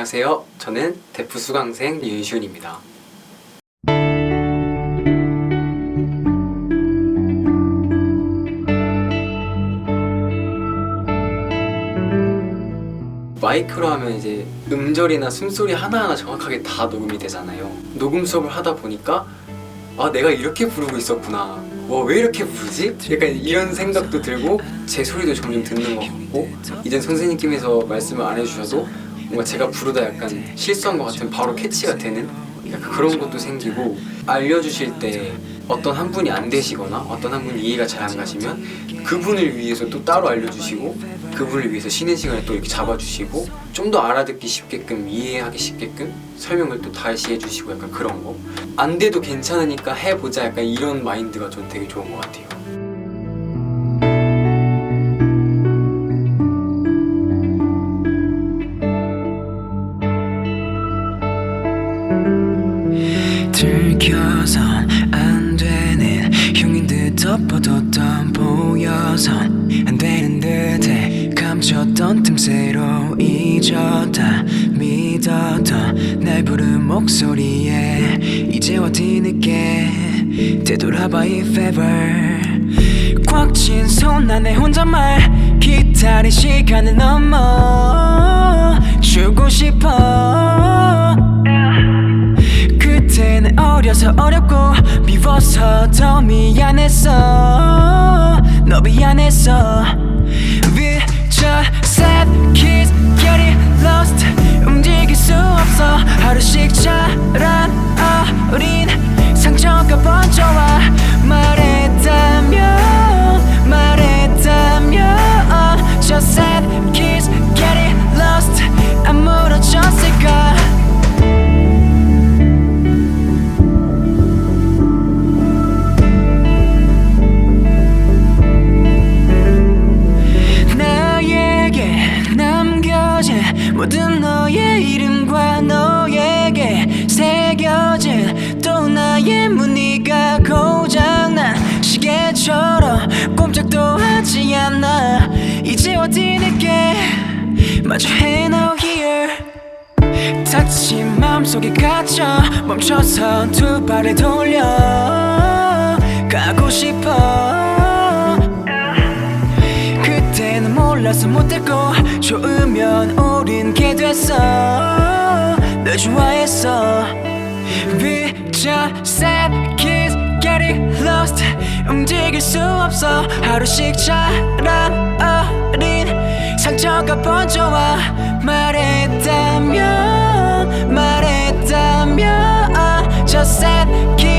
안녕하세요. 저는 대프 수강생 윤시훈입니다. 마이크로 하면 이제 음절이나 숨소리 하나하나 정확하게 다 녹음이 되잖아요. 녹음 수업을 하다 보니까 아 내가 이렇게 부르고 있었구나. 와 왜 이렇게 부르지? 약간 이런 생각도 들고 제 소리도 점점 듣는 것 같고 이젠 선생님께서 말씀을 안 해주셔도 뭔가 제가 부르다 약간 실수한 것 같으면 바로 캐치가 되는 그런 것도 생기고 알려주실 때 어떤 한 분이 안 되시거나 어떤 한 분이 이해가 잘 안 가시면 그분을 위해서 또 따로 알려주시고 그분을 위해서 쉬는 시간에 또 이렇게 잡아주시고 좀 더 알아듣기 쉽게끔 이해하기 쉽게끔 설명을 또 다시 해주시고 약간 그런 거. 안 돼도 괜찮으니까 해보자 약간 이런 마인드가 전 되게 좋은 것 같아요 들켜선 안 되는 흉인 듯 덮어뒀던 보여선 안 되는 듯해 감췄던 틈새로 잊었다. 믿었던 날 부른 목소리에 이제와 뒤늦게 되돌아봐 if ever. 꽉 쥔 손 안에 혼잣말 기다린 시간을 넘어 어렵고 미워서 더 미안했어. 너 미안했어. We just said 마주해 now here. 다친 마음속에 갇혀 멈춰서 두 발을 돌려 가고 싶어. 그때는 몰라서 못했고 좋으면 우린 게 됐어. 널 좋아했어. We just said kids getting lost. 움직일 수 없어. 하루씩 어린 상처가 번져와 말했다면 말했다면 Just said kids